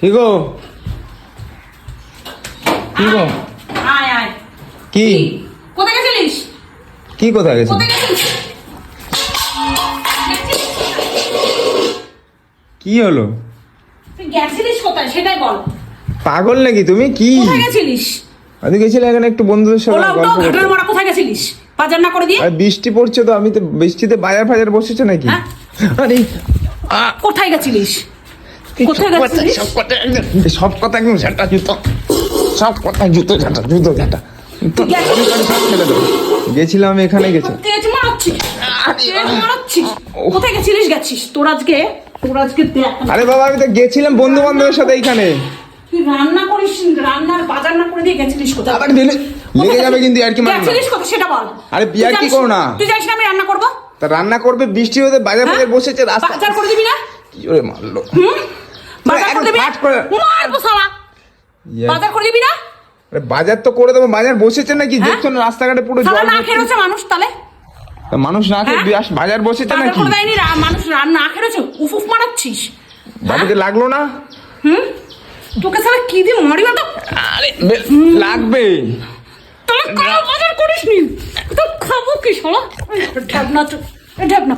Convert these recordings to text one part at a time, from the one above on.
কি গো? কি গো? আয় আয়। কি? কোথায় গেছিলিস? কি কোথায় গেছিলিস? কি হলো? তুই গেছিলিস কোথায়? সেটাই বল। পাগল নাকি তুমি? কি? কোথায় গেছিলিস? আমি গেছিলাম এখানে একটু বন্ধুদের সাথে গল্প করতে। কোথায় গেছিলিস? বাজার না করে দিয়ে? আর বৃষ্টি পড়ছে তো আমি তো বৃষ্টিতে বাজার ফাজার বসেছে নাকি? হ্যাঁ? আরে কোথায় গেছিলিস? সব কথা- একদম সব কথা একদম ঝাঁটা জুতো। সব কথা জুতো ঝাঁটা জুতো ঝাঁটা। গেছিলাম এখানে গেছি। কোথায় গেছিলিস গেছিস? তোর আজকে তোর আজকে আরে বাবা আমি তো গেছিলাম বন্ধু বান্ধবের সাথে এইখানে। তুই রান্না করিস রান্নার বাজার না করে দিয়ে গেছিলিস কোথায়? আবার দিলে লেগে যাবে কিন্তু আর কি মারবো না। গেছিলিস কোথায়? সেটা বল। আরে বিয়ার কি করো না? তুই জানিস না আমি রান্না করব? তা রান্না করবে বৃষ্টি হতে বাজার হ্যাঁ? ফাজার বসেছে রাস্তা বাজার করে দিবি না? কি মারলো। হুম? বাজার করে দিবি? মারবো সালা ইয়ে, বাজার করে দিবি না? বাজার তো করে দেবো বাজার বসেছে নাকি? হ্যাঁ? দেখছ না রাস্তাঘাটে পুরো জল না ভর্তি। খেয়ে রয়েছে মানুষ তাহলে? তা মানুষ না খেয়ে হ্যাঁ? বিয়াস- বাজার বসেছে বাজার করে দেয়নি মানুষ রান্না না খেয়ে রয়েছে উফ উফ মারাচ্ছিস বাড়িতে লাগল না? হুম? তোকে সালা কি দিয়ে মারি না তো আরে লাগবে। তাহলে কাল বাজার করিস নি তো খাব কি শালা? ঢাবনা তো ঢাবনা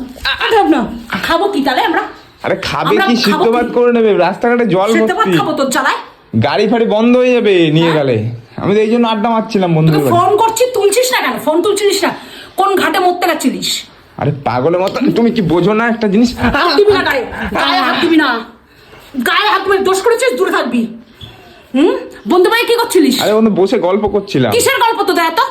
ঢাবনা খাব কি তাহলে আমরা? আরে খাবে কি সিদ্ধ ভাত করে নেবে? রাস্তাঘাটে জল ভর্তি। খাব তোর জ্বালায় গাড়ি ফাড়ি বন্ধ হয়ে যাবে নিয়ে গেলে। আমি তো এই জন্য আড্ডা মারছিলাম বাড়ি। ফোন করছি তুলছিস না কেন? ফোন তুলছিস না? কোন ঘাটে মরতে গেছিলিস? আরে পাগলের মতো তুমি কি বোঝো না একটা জিনিস? হাত দিবি না গায়ে গায়ে হাত দিবি না। গায়ে হাত দিবি দোষ করেছিস? দূরে থাকবি। হুম? বন্ধু ভাই কি করছিলিস? আরে বন্ধু বসে গল্প করছিলাম। কিসের গল্প তো দেয় তো?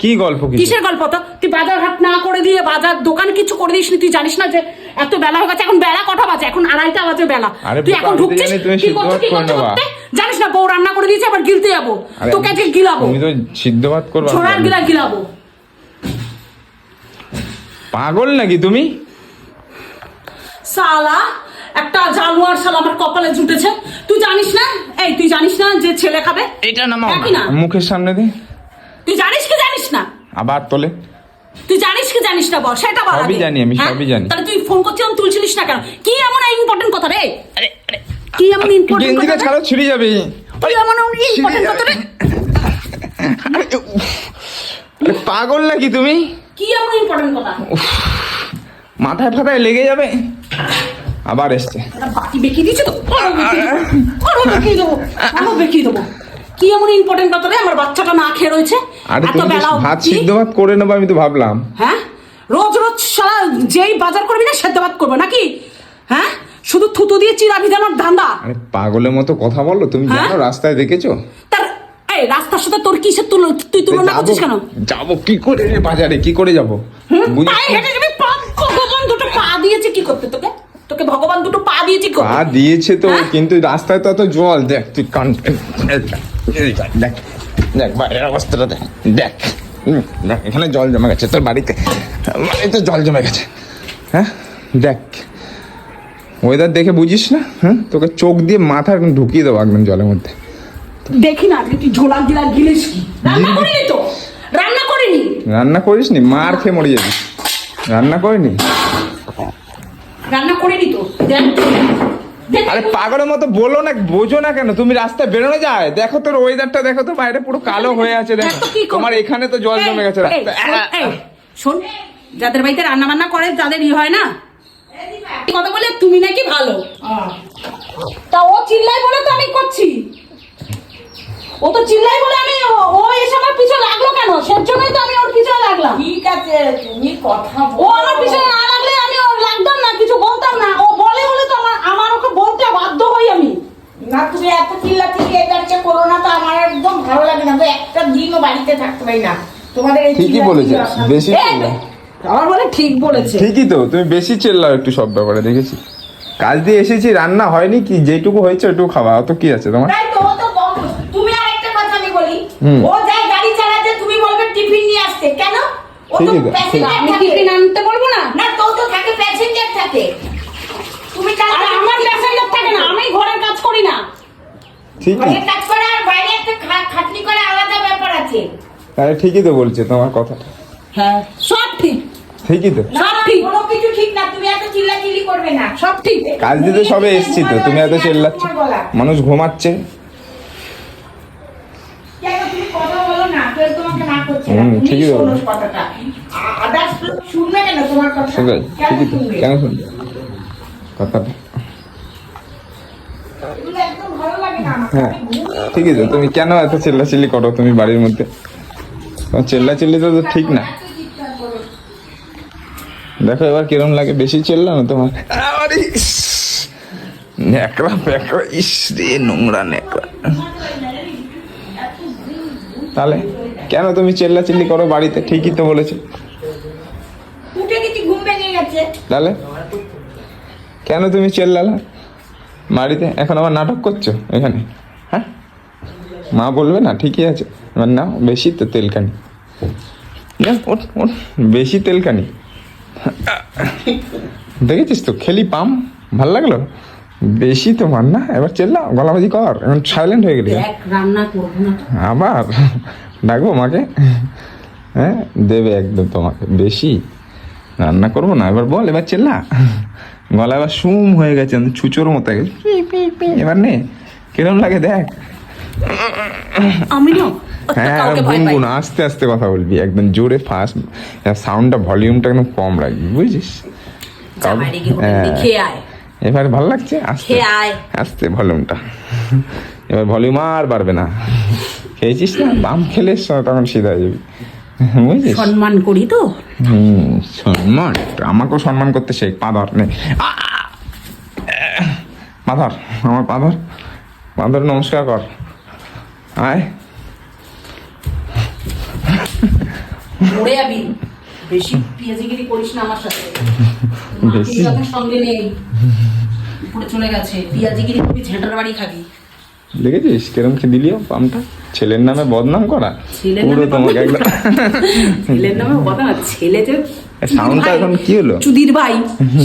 কি গল্প কিসের? গল্প তো? তুই বাজার হাট না করে দিয়ে বাজার দোকান কিছু করে দিস তুই জানিস না যে এত বেলা হয়ে গেছে এখন বেলা কটা বাজে? এখন আড়াইটা বাজে বেলা। তুই এখন ঢুকছিস? কি সিদ্ধ কি করে করতে করতে জানিস না বউ রান্না করে দিয়েছে আবার গিলতে যাব। তোকে আজকে গিলাবো। তুমি তো সিদ্ধ ভাত করবা ছোড়ার গিলা গিলাবো। পাগল নাকি তুমি? সালা একটা জানোয়ার শালা আমার কপালে জুটেছে। তুই জানিস না? এই তুই জানিস না যে ছেলে খাবে? এটা না। না? মুখের সামনে দিয়ে তুই জানিস কি জানিস না? আবার তোলে। তুই জানিস কি জানিস না বল? সেটা বল সবই জানি আমি, হ্যাঁ? সবই জানি। তাহলে তুই ফোন করছিস আমি তুলছিলিস না কেন? কি এমন ইম্পর্টেন্ট কথা রে? আরে আরে। কি এমন ইম্পর্টেন্ট কথা রে? ছাড়ো ছিঁড়ে যাবে। তুই এমন ইম্পর্টেন্ট কথা রে? পাগল নাকি তুমি? কি এমন ইম্পর্টেন্ট কথা? মাথায় ফাথায় লেগে যাবে। আবার এসছে। বাকি বেঁকিয়ে দিয়েছে তো? আরও বেঁকিয়ে দেবো। আরও বেঁকিয়ে দেবো। আরও বেঁকিয়ে দেবো। কি এমন ইম্পর্টেন্ট কথা রে আমার বাচ্চাটা না খেয়ে রয়েছে? আরে এত বেলা ভাত সিদ্ধ ভাত করে নেব আমি তো ভাবলাম। হ্যাঁ? রোজ রোজ সারা যেই বাজার করবি না সেদ্ধ ভাত করবে নাকি? হ্যাঁ? শুধু থুতু দিয়ে চিরা ভিজানোর ধান্দা। আরে পাগলের মতো কথা বলল তুমি হ্যাঁ? জানো রাস্তায় দেখেছ? তার এই রাস্তার সাথে তোর কিসের তুল তুই তুলনা করছিস কেন? যাব কি করে রে বাজারে কি করে যাব? পায়ে হেঁটে যাবি? পা ভগবান দুটো পা দিয়েছে কি করতে তোকে? তোকে ভগবান দুটো পা দিয়েছে পা দিয়েছে তো হ্যাঁ? কিন্তু রাস্তায় তো এত জল দেখ তুই কান দেখ, দেখ বাইরের অবস্থাটা দেখ দেখ এখানে জল জমে গেছে তোর বাড়িতে বাড়িতে জল জমে গেছে হ্যাঁ দেখ ওয়েদার দেখে বুঝিস না হ্যাঁ তোকে চোখ দিয়ে মাথা একদম ঢুকিয়ে দেবো একদম জলের মধ্যে। দেখি না তুই ঝোলা গিলা গিলিস কি? রান্না করিনি তো? রান্না করিনি? রান্না করিস নি মার খেয়ে মরে যাবি। রান্না করিনি? রান্না করিনি তো? দেখ। আরে পাগলের মতো বলো না বোঝো না কেন? তুমি রাস্তায় বেরোনো যায়? দেখো তোর ওয়েদারটা দেখো তো বাইরে পুরো কালো হয়ে আছে দেখো। তোমার এখানে তো জল জমে গেছে রাস্তায়। শোন, যাদের বাড়িতে রান্না বান্না করে তাদের ই হয় না? এই কথা বলে তুমি নাকি ভালো? তা ও চিল্লাই বলে তো আমি করছি। ও তো চিল্লাই বলে আমি ও- ও এসে আমার পিছনে লাগল কেন? সের জন্যই তো আমি ওর পিছনে লাগলাম। ঠিক আছে তুমি কথা ও আমার পিছনে না লাগলে আমি ওর লাগতাম না কিছু বলতাম না ও বলে বলে তো আমার আমার ওকে বলতে বাধ্য হই আমি না তুমি এত চিল্লা চিল্লি এটা হচ্ছে করো না তো আমার একদম ভালো লাগে না তো একটা দিনও বাড়িতে পারি না। তোমাদের ঠিকই বলেছে বেশি আমার বলে ঠিক বলেছে। ঠিকই তো তুমি বেশি চেল্লাও একটু সব ব্যাপারে দেখেছি। কাজ দিয়ে এসেছি রান্না হয়নি কি যেটুকু হয়েছে ওইটুকু খাওয়া অত কি আছে তোমার? তাই তো ও তো কম। তুমি আর একটা কথা আমি বলি হুম। ও যায় গাড়ি চালাতে তুমি বলবে টিফিন নিয়ে আসতে। কেন? ও তো প্যাসেঞ্জার আমি টিফিন আনতে বলব না? না তো তো থাকে প্যাসেঞ্জার থাকে। তুমি আর আমার প্যাসেঞ্জার থাকে না আমি ঘরের কাজ করি না। ঠিকই। ঘরে কাজ করে আর বাইরে একটা খাটনি করে আলাদা ব্যাপার আছে। তাহলে ঠিকই তো বলছে তোমার কথা হ্যাঁ সব ঠিক। ঠিকই তো। না না, ঠিক। কোনো কিছু ঠিক না তুমি এত চিল্লাচিল্লি করবে না সব ঠিক। কাজ দিতে সবে এসছি তো তুমি এত চেল্লাচ্ছ। মানুষ ঘুমাচ্ছে। কেন তুমি কথা বলো না কেউ তোমাকে না করছে না। হুম, ঠিকই বলো। কথাটা। শুনবে কেন তোমার কথা ঠিকই তো কেন শুনবে? কথাটা। এগুলো একদম ভালো লাগে না আমার হ্যাঁ ঠিকই তো তুমি কেন এত চিল্লাচিল্লি করো তুমি বাড়ির মধ্যে? তোমার চিল্লাচিল্লি তো তো ঠিক না। দেখো এবার কিরম লাগে বেশি চিল্লা না তোমার ন্যাকড়া প্যাকড়া ইস রে নোংরা ন্যাকড়া। তাহলে কেন তুমি চেল্লা চিল্লি করো বাড়িতে? ঠিকই তো বলেছে। তাহলে কেন তুমি চেল্লালা? বাড়িতে? এখন আবার নাটক করছ এখানে? মা বলবে না ঠিকই আছে। এবার না বেশি তো তেলকানি। বেশি তেলকানি। দেখেছিস তো খেলি পাম ভালো লাগল? বেশি তোমার না এবার চেল্লা গলাবাজি কর এখন সাইলেন্ট হয়ে গেলি। তো। আবার? ডাকবো মাকে? হ্যাঁ দেবে একদম তোমাকে বেশি। রান্না করব না এবার বল এবার চেল্লা গলা এবার সুম হয়ে গেছে ছুচোর মতো গেছে। এবার নে কিরম লাগে দেখ। আমি না হ্যাঁ গুনগুন আস্তে আস্তে কথা বলবি একদম জোরে ফাস্ট সাউন্ডটা ভলিউমটা একদম কম রাখবি দিয়ে হ্যাঁ। এবার ভালো লাগছে? আস্তে। আস্তে ভলিউমটা এবার ভলিউম আর বাড়বে না। খেয়েছিস না? বাম খেলে তখন সিধা যাবি। বুঝছিস সম্মান করি তো। হুম সম্মান। আমাকেও সম্মান করতে শেখ পা ধর নে। আ! পা ধর আমার পা ধর পা ধর নমস্কার কর। আয়। মরে যাবি। বেশি পেঁয়াজিগিরি করিস না আমার সাথে। বেশি? যখন সঙ্গে নেই। উপরে চলে গেছে। পেঁয়াজিগিরি করবি ঝেঁটার বাড়ি খাবি। দেখেছিস কিরম কি দিলিও পামটা? ছেলের নামে বদনাম করা? পুরো তোমাকে একদম ছেলের নামে না ছেলে যে soundটা এখন কি হলো? চুদির ভাই।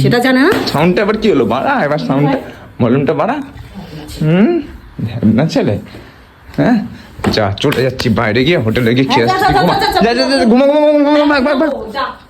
সেটা জানে না? সাউন্ডটা এবার কি হলো? বাড়া এবার সাউন্ডটা ভলিউমটা বাড়া। হুম? না ছেলে। হ্যাঁ যা চলে যাচ্ছি বাইরে গিয়ে হোটেলে গিয়ে খেয়ে হ্যাঁ, আসছি ঘুমা ঘুমা ঘুমা ঘুমা ঘুমা